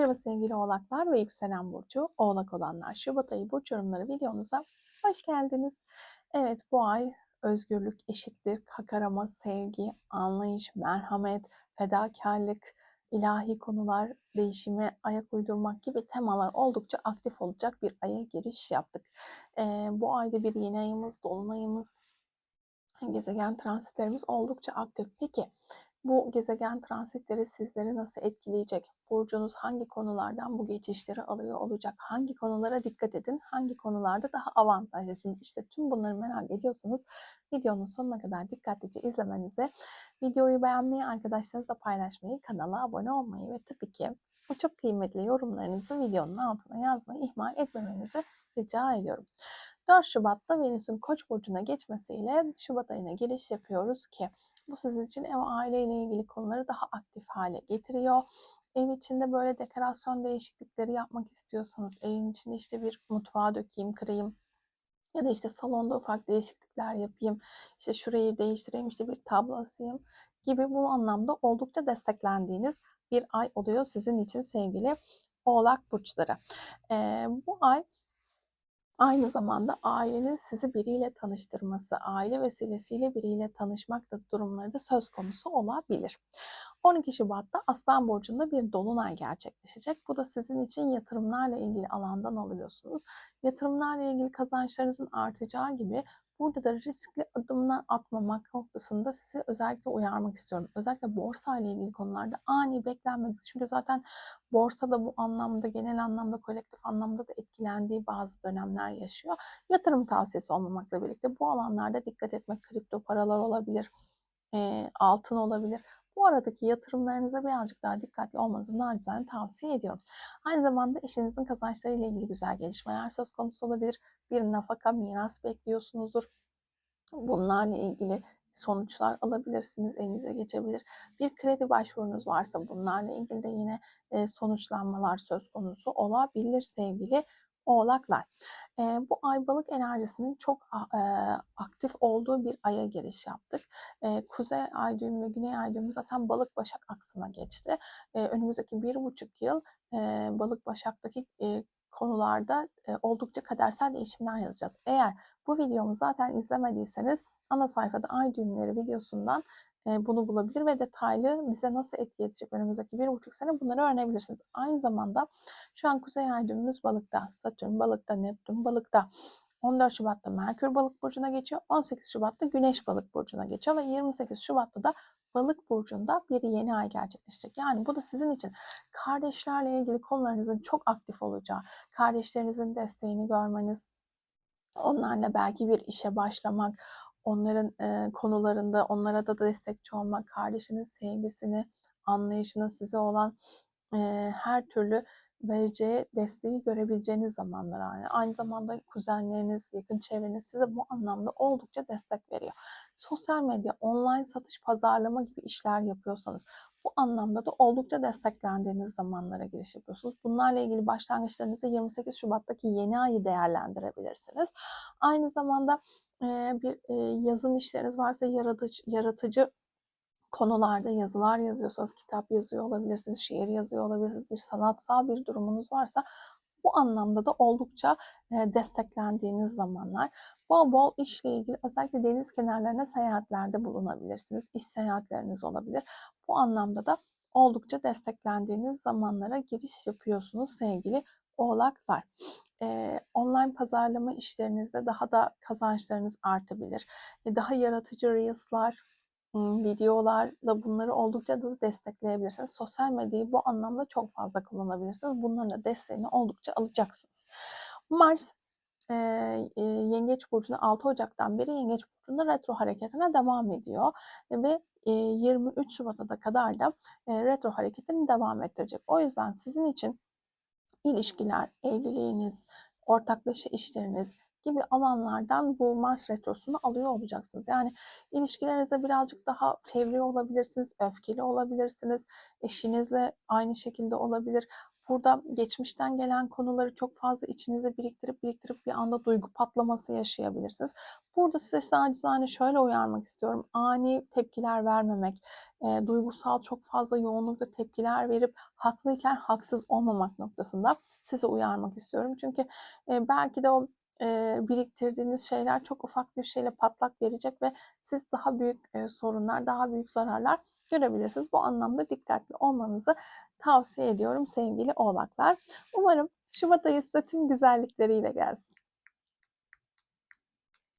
Merhaba sevgili oğlaklar ve yükselen burcu oğlak olanlar. Şubat ayı burç yorumları videomuza hoş geldiniz. Evet bu ay özgürlük, eşitlik, hak arama, sevgi, anlayış, merhamet, fedakarlık, ilahi konular, değişime ayak uydurmak gibi temalar oldukça aktif olacak bir aya giriş yaptık. Ee, bu ayda bir yeni ayımız, dolunayımız, gezegen transitlerimiz oldukça aktif. Peki bu gezegen transitleri sizleri nasıl etkileyecek? Burcunuz hangi konulardan bu geçişleri alıyor olacak? Hangi konulara dikkat edin? Hangi konularda daha avantajlısınız? İşte tüm bunları merak ediyorsanız videonun sonuna kadar dikkatlice izlemenizi, videoyu beğenmeyi, arkadaşlarınızla paylaşmayı, kanala abone olmayı ve tabii ki bu çok kıymetli yorumlarınızı videonun altına yazmayı ihmal etmemenizi rica ediyorum. 4 Şubat'ta Venüs'ün Koç burcuna geçmesiyle Şubat ayına giriş yapıyoruz ki bu sizin için ev aile ile ilgili konuları daha aktif hale getiriyor. Ev içinde böyle dekorasyon değişiklikleri yapmak istiyorsanız, evin içinde işte bir mutfağa dökeyim, kırayım ya da işte salonda ufak değişiklikler yapayım, işte şurayı değiştireyim, işte bir tablo asayım gibi bu anlamda oldukça desteklendiğiniz bir ay oluyor sizin için sevgili Oğlak burçları. Ee, bu ay Aynı zamanda ailenin sizi biriyle tanıştırması, aile vesilesiyle biriyle tanışmak da durumları da söz konusu olabilir. 12 Şubat'ta Aslan Burcu'nda bir dolunay gerçekleşecek. Bu da sizin için yatırımlarla ilgili alandan alıyorsunuz. Yatırımlarla ilgili kazançlarınızın artacağı gibi Burada da riskli adımlar atmamak noktasında sizi özellikle uyarmak istiyorum. Özellikle borsa ile ilgili konularda ani beklenmedik. Çünkü zaten borsa da bu anlamda genel anlamda kolektif anlamda da etkilendiği bazı dönemler yaşıyor. Yatırım tavsiyesi olmamakla birlikte bu alanlarda dikkat etmek kripto paralar olabilir, altın olabilir. Bu aradaki yatırımlarınıza birazcık daha dikkatli olmanızı nacizane tavsiye ediyorum. Aynı zamanda eşinizin kazançları ile ilgili güzel gelişmeler söz konusu olabilir. Bir nafaka, miras bekliyorsunuzdur. Bunlarla ilgili sonuçlar alabilirsiniz, elinize geçebilir. Bir kredi başvurunuz varsa bunlarla ilgili de yine sonuçlanmalar söz konusu olabilir sevgili Oğlaklar. E, bu ay balık enerjisinin çok e, aktif olduğu bir aya giriş yaptık. E, Kuzey ay düğümü ve Güney ay düğümü zaten balık başak aksına geçti. E, önümüzdeki bir buçuk yıl e, balık başaktaki e, konularda e, oldukça kadersel değişimler yazacağız. Eğer bu videomu zaten izlemediyseniz ana sayfada ay düğümleri videosundan bunu bulabilir ve detaylı bize nasıl etki edecek önümüzdeki bir buçuk sene bunları öğrenebilirsiniz. Aynı zamanda şu an Kuzey Ay düğümümüz balıkta, Satürn balıkta, Neptün balıkta. 14 Şubat'ta Merkür balık burcuna geçiyor. 18 Şubat'ta Güneş balık burcuna geçiyor ve 28 Şubat'ta da balık burcunda bir yeni ay gerçekleşecek. Yani bu da sizin için kardeşlerle ilgili konularınızın çok aktif olacağı, kardeşlerinizin desteğini görmeniz, onlarla belki bir işe başlamak, onların e, konularında onlara da destekçi olmak, kardeşinin sevgisini, anlayışını, size olan e, her türlü vereceği desteği görebileceğiniz zamanlar yani. Aynı zamanda kuzenleriniz, yakın çevreniz size bu anlamda oldukça destek veriyor. Sosyal medya, online satış, pazarlama gibi işler yapıyorsanız bu anlamda da oldukça desteklendiğiniz zamanlara giriş yapıyorsunuz. Bunlarla ilgili başlangıçlarınızı 28 Şubat'taki yeni ayı değerlendirebilirsiniz. Aynı zamanda bir yazım işleriniz varsa yaratıcı, yaratıcı konularda yazılar yazıyorsanız, kitap yazıyor olabilirsiniz, şiir yazıyor olabilirsiniz, bir sanatsal bir durumunuz varsa bu anlamda da oldukça desteklendiğiniz zamanlar. Bol bol işle ilgili özellikle deniz kenarlarına seyahatlerde bulunabilirsiniz. İş seyahatleriniz olabilir. Bu anlamda da oldukça desteklendiğiniz zamanlara giriş yapıyorsunuz sevgili oğlaklar. Ee, online pazarlama işlerinizde daha da kazançlarınız artabilir. Daha yaratıcı reels'lar, videolarla bunları oldukça da destekleyebilirsiniz. Sosyal medyayı bu anlamda çok fazla kullanabilirsiniz. Bunların da desteğini oldukça alacaksınız. Mars e, e, Yengeç Burcu'nda 6 Ocak'tan beri Yengeç Burcu'nda retro hareketine devam ediyor. Ve e, 23 Şubat'a da kadar da e, retro hareketini devam ettirecek. O yüzden sizin için ilişkiler, evliliğiniz, ortaklaşa işleriniz, gibi alanlardan bu Mars retrosunu alıyor olacaksınız. Yani ilişkilerinize birazcık daha fevri olabilirsiniz, öfkeli olabilirsiniz. Eşinizle aynı şekilde olabilir. Burada geçmişten gelen konuları çok fazla içinize biriktirip biriktirip bir anda duygu patlaması yaşayabilirsiniz. Burada size sadece şöyle uyarmak istiyorum. Ani tepkiler vermemek, e, duygusal çok fazla yoğunlukta tepkiler verip haklıyken haksız olmamak noktasında sizi uyarmak istiyorum. Çünkü e, belki de o e, biriktirdiğiniz şeyler çok ufak bir şeyle patlak verecek ve siz daha büyük e, sorunlar, daha büyük zararlar görebilirsiniz. Bu anlamda dikkatli olmanızı tavsiye ediyorum sevgili oğlaklar. Umarım Şubat ayı size tüm güzellikleriyle gelsin.